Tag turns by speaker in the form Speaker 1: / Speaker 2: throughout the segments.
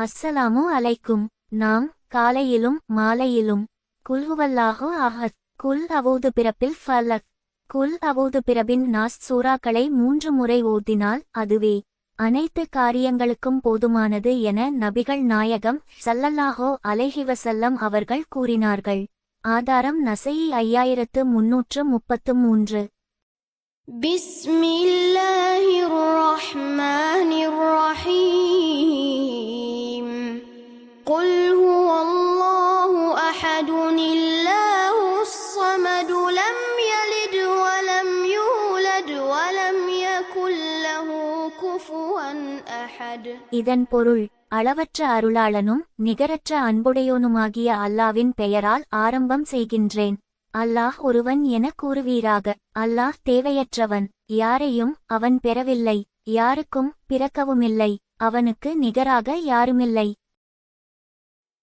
Speaker 1: அஸ்ஸலாமு அலைக்கும். நாம் காலையிலும் மாலையிலும் குல்ஹுவல்லாஹு அஹத் குல் அவோது பிறப்பில் ஃபலக் குல் அவோது பிறபின் நாஸ் சூறாக்களை மூன்று முறை ஓதினால் அதுவே. அனைத்து காரியங்களுக்கும் போதுமானது என நபிகள் நாயகம் சல்லல்லாஹோ அலைஹிவசல்லம் அவர்கள் கூறினார்கள். ஆதாரம் நசையி ஐயாயிரத்து முன்னூற்று முப்பத்து மூன்று.
Speaker 2: பிஸ்மில் قل هو الله احد الله الصمد لم يلد ولم يولد ولم يكن له كفوا احد
Speaker 1: இதன் பொருள் அளவற்ற அருளாளனும் நிகரற்ற அன்புடையோனுமாகிய அல்லாவின் பெயரால் ஆரம்பம் செய்கின்றேன் அல்லாஹ் ஒருவன் என கூறுவீராக அல்லாஹ் தேவையற்றவன் யாரையும் அவன் பெறவில்லை யாருக்கும் பிறக்கவுமில்லை அவனுக்கு நிகராக யாருமில்லை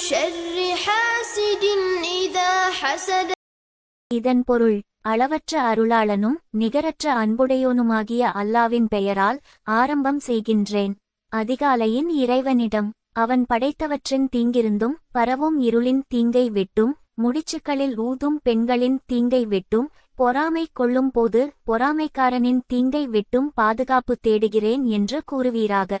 Speaker 2: شر حاسد إذا حسد
Speaker 1: இதன் பொருள் அளவற்ற அருளாளனும் நிகரற்ற அன்புடையோனுமாகிய அல்லாவின் பெயரால் ஆரம்பம் செய்கின்றேன் அதிகாலையின் இறைவனிடம் அவன் படைத்தவற்றின் தீங்கிருந்தும் பரவும் இருளின் தீங்கை விட்டும் முடிச்சுக்களில் ஊதும் பெண்களின் தீங்கை விட்டும் பொறாமை கொள்ளும் போது பொறாமைக்காரனின் தீங்கை விட்டும் பாதுகாப்பு தேடுகிறேன் என்று கூறுவீராக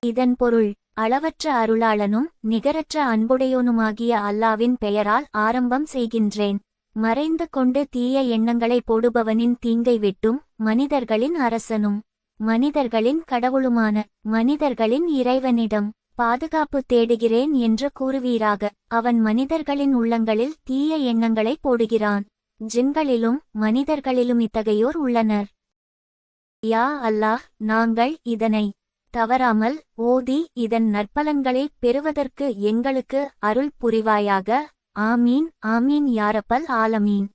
Speaker 1: இதன் பொருள் அளவற்ற அருளாளனும் நிகரற்ற அன்புடையோனுமாகிய அல்லாவின் பெயரால் ஆரம்பம் செய்கின்றேன். மறைந்து கொண்டு தீய எண்ணங்களை போடுபவனின் தீங்கை விட்டும் மனிதர்களின் அரசனும் மனிதர்களின் கடவுளுமான மனிதர்களின் இறைவனிடம் பாதுகாப்பு தேடுகிறேன் என்று கூறுவீராக. அவன் மனிதர்களின் உள்ளங்களில் தீய எண்ணங்களை போடுகிறான். ஜின்களிலும் மனிதர்களிலும் இத்தகையோர் உள்ளனர். யா அல்லாஹ் நாங்கள் இதனை தவறாமல் ஓதி இதன் நற்பலன்களை பெறுவதற்கு எங்களுக்கு அருள் புரிவாயாக. ஆமீன் ஆமீன் யாரப்பல் ஆலமீன்.